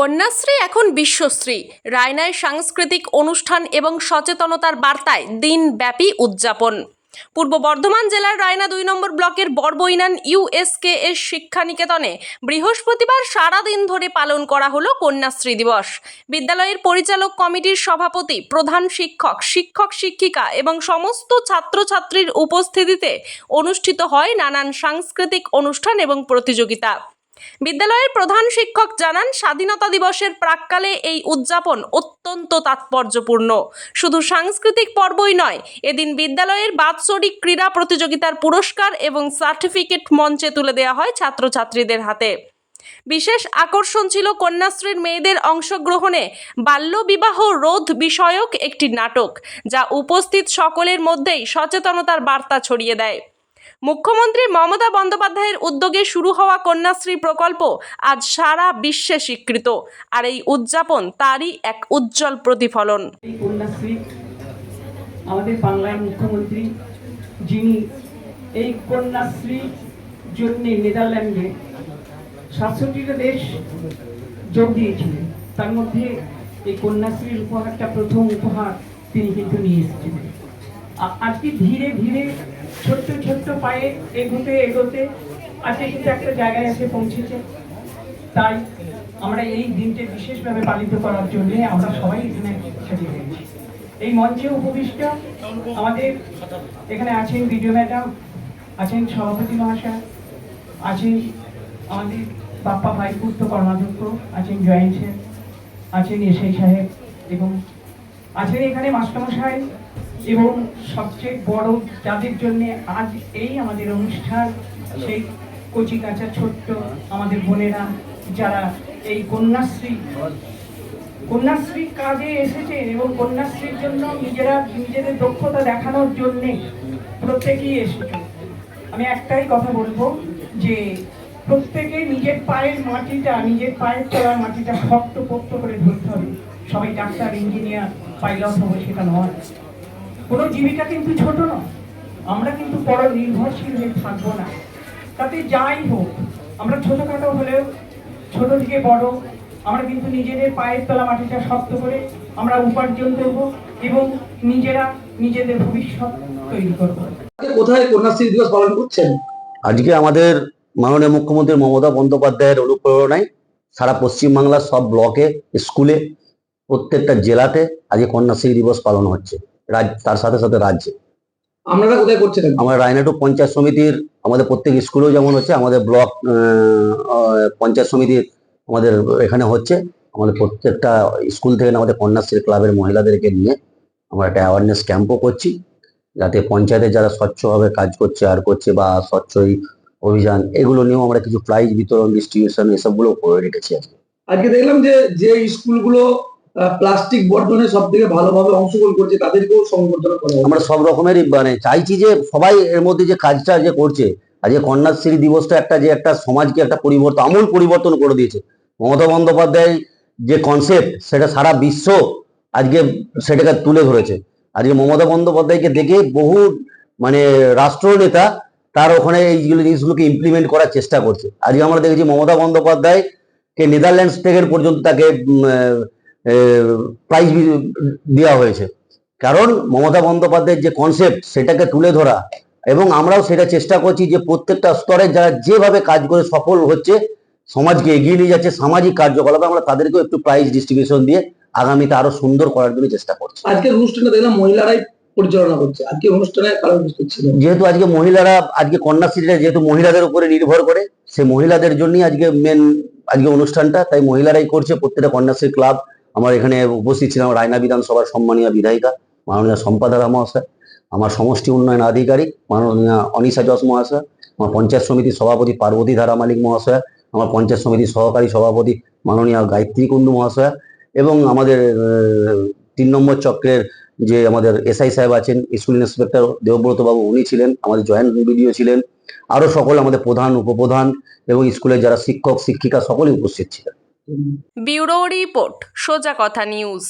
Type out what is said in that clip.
কন্যাশ্রী এখন বিশ্বশ্রী। রায়নায় সাংস্কৃতিক অনুষ্ঠান এবং সচেতনতার বার্তায় দিনব্যাপী উদযাপন। পূর্ব বর্ধমান জেলার রায়না দুই নম্বর ব্লকের বড়বইনান ইউএসকে এস শিক্ষা নিকেতনে বৃহস্পতিবার সারাদিন ধরে পালন করা হলো কন্যাশ্রী দিবস। বিদ্যালয়ের পরিচালক কমিটির সভাপতি, প্রধান শিক্ষক শিক্ষক শিক্ষিকা এবং সমস্ত ছাত্রছাত্রীর উপস্থিতিতে অনুষ্ঠিত হয় নানান সাংস্কৃতিক অনুষ্ঠান এবং প্রতিযোগিতা। বিদ্যালয়ের প্রধান শিক্ষক জানান, স্বাধীনতা দিবসের প্রাককালে এই উদযাপন অত্যন্ত তাৎপর্যপূর্ণ। শুধু সাংস্কৃতিক পর্বই নয়, এদিন বিদ্যালয়ের বাৎসরিক ক্রীড়া প্রতিযোগিতার পুরস্কার এবং সার্টিফিকেট মঞ্চে তুলে দেওয়া হয় ছাত্রছাত্রীদের হাতে। বিশেষ আকর্ষণ ছিল কন্যাশ্রীর মেয়েদের অংশগ্রহণে বাল্যবিবাহ রোধ বিষয়ক একটি নাটক, যা উপস্থিত সকলের মধ্যেই সচেতনতার বার্তা ছড়িয়ে দেয়। মুখ্যমন্ত্রী মমতা বন্দ্যোপাধ্যায়ের উদ্যোগে শুরু হওয়া কন্যাশ্রী প্রকল্প আজ সারা বিশ্বে স্বীকৃত। আর এই উদযাপন তারই এক উজ্জ্বল প্রতিফলন। কন্যাশ্রী আমাদের বাংলার মুখ্যমন্ত্রী যিনি এই কন্যাশ্রীর জন্য নেদারল্যান্ডে সাতষট্টিটা দেশ যোগ দিয়েছিলেন। তার মধ্যে এই কন্যাশ্রীর উপহারটা প্রথম উপহার তিনি কিন্তু নিয়ে এসেছিলেন। আজকে ধীরে ধীরে ছোট্ট ছোট্ট পায়ে এগোতে এগোতে আজকে কিন্তু একটা জায়গায় এসে পৌঁছেছে। তাই আমরা এই দিনটি বিশেষভাবে পালিত করার জন্য আমরা সবাই এখানে একসাথে হয়েছি এই মঞ্চে উপবিষ্ট আমাদের এখানে আছেন বিডিও ম্যাডাম, আছেন সভাপতি মহাশয়, আছেন আমাদের বাপ্পা ভাই ভাইপুত্র কর্মাধ্যক্ষ, আছেন জয়েন্ট স্যার আছেন এসআই সাহেব এবং আছেন এখানে মাস্টারমশাই এবং সবচেয়ে বড় যাদের জন্য আজ এই আমাদের অনুষ্ঠান সেই কচি কাঁচা ছোট্ট আমাদের বোনেরা যারা এই কন্যাশ্রী কন্যাশ্রী কাজে এসেছেন এবং কন্যাশ্রীর জন্য নিজেরা নিজেদের দক্ষতা দেখানোর জন্য প্রত্যেকেই এসেছে আমি একটাই কথা বলব যে প্রত্যেকে নিজের পায়ের মাটিটা নিজের পায়ের তলার মাটিটা শক্ত পোক্ত করে ধরতে হবে। সবাই ডাক্তার ইঞ্জিনিয়ার পাইলট হবে সেটা নয়। কোনো জীবিকা কিন্তু ছোট নয় আমরা কিন্তু বড় নির্ভরশীল হয়ে থাকব না। তাতে যাই হোক আমরা ছোটখাটো হলেও ছোট থেকে বড় আমরা কিন্তু নিজেদের পায়ের তলা মাটিটা শক্ত করে আমরা উপার্জন করব এবং নিজেরা নিজেদের ভবিষ্যৎ তৈরি করব। আজকে কোথায় কন্যাশ্রী দিবস পালন করছেন? আজকে আমাদের মাননীয় মুখ্যমন্ত্রী মমতা বন্দ্যোপাধ্যায়ের অনুপ্রেরণায় সারা পশ্চিমবাংলার সব ব্লকে স্কুলে প্রত্যেকটা জেলাতে আজকে কন্যাশ্রী দিবস পালন হচ্ছে। রাজ তার সাথে সাথে রাজ্যে। আপনারা কোথায় করছেন আমরা রায়নাটু পঞ্চায়েত সমিতির আমাদের প্রত্যেক স্কুলেও যেমন হচ্ছে আমাদের ব্লক পঞ্চায়েত সমিতির আমাদের এখানে হচ্ছে। আমাদের প্রত্যেকটা স্কুল থেকে আমাদের কন্যাশ্রী ক্লাবের মহিলাদেরকে নিয়ে আমরা একটা অ্যাওয়ারনেস ক্যাম্পও করছি। যাতে পঞ্চায়েতে যারা স্বচ্ছভাবে কাজ করছে আর করছে বা স্বচ্ছই অভিযান এগুলো নিয়েও আমরা কিছু প্রাইজ বিতরণ ডিস্ট্রিবিউশন এসবগুলো করে রেখেছি আজকে। আজকে দেখলাম যে যে স্কুলগুলো প্লাস্টিক বর্জনে সব থেকে ভালোভাবে অংশগ্রহণ করছে, তাদেরকেও সংবর্ধনা করা আমরা সব রকমেরই মানে চাইছি যে সবাই এর মধ্যে যে কাজটা যে করছে আজকে কন্যাশ্রী দিবসটা একটা যে একটা সমাজকে একটা পরিবর্তন, আমূল পরিবর্তন করে দিয়েছে। মমতা বন্দ্যোপাধ্যায় যে কনসেপ্ট সেটা সারা বিশ্ব আজকে সেটাকে তুলে ধরেছে। আজকে মমতা বন্দ্যোপাধ্যায়কে দেখে বহু মানে রাষ্ট্রনেতা তার ওখানে এইগুলো জিনিসগুলোকে ইমপ্লিমেন্ট করার চেষ্টা করছে। আজকে আমরা দেখেছি মমতা বন্দ্যোপাধ্যায় কে নেদারল্যান্ডস থেকে পর্যন্ত তাকে প্রাইজ দেওয়া হয়েছে। কারণ মমতা বন্দ্যোপাধ্যায়ের যে কনসেপ্ট সেটাকে তুলে ধরা এবং আমরাও সেটা চেষ্টা করছি যে প্রত্যেকটা স্তরে যারা যেভাবে কাজ করে সফল হচ্ছে সমাজকে এগিয়ে নিয়ে যাচ্ছে সামাজিক কার্যকলাপে আমরা তাদেরকেও একটু প্রাইজ ডিস্ট্রিবিউশন দিয়ে আগামীতে আরও সুন্দর করার জন্য চেষ্টা করছি। আজকের অনুষ্ঠানটা দেখলাম মহিলারাই পরিচালনা করছে। আজকে অনুষ্ঠানে কারও ছিল? যেহেতু আজকে মহিলারা আজকে কন্যাশ্রীটা যেহেতু মহিলাদের উপরে নির্ভর করে সে মহিলাদের জন্যই আজকে মেন আজকে অনুষ্ঠানটা। তাই মহিলারাই করছে প্রত্যেকটা কন্যাশ্রী ক্লাব আমার এখানে উপস্থিত ছিলাম রায়না বিধানসভার সম্মানীয় বিধায়িকা, মাননীয় সম্পাদারা মহাশয়, আমার সমষ্টি উন্নয়ন আধিকারিক, মাননীয় অনিশা যশ মহাশয়, আমার পঞ্চায়েত সমিতির সভাপতি পার্বতী ধারা মালিক মহাশয়, আমার পঞ্চায়েত সমিতির সহকারী সভাপতি মাননীয় গায়ত্রী কুণ্ডু মহাশয় এবং আমাদের তিন নম্বর চক্রের যে আমাদের এসআই সাহেব আছেন, স্কুল ইন্সপেক্টর দেবব্রত বাবু, উনি ছিলেন, আমাদের জয়েন্ট বিডিও ছিলেন আরও সকল আমাদের প্রধান, উপপ্রধান এবং স্কুলের যারা শিক্ষক, শিক্ষিকা সকলেই উপস্থিত ছিলেন। ব্যুরো রিপোর্ট সোজা কথা নিউজ।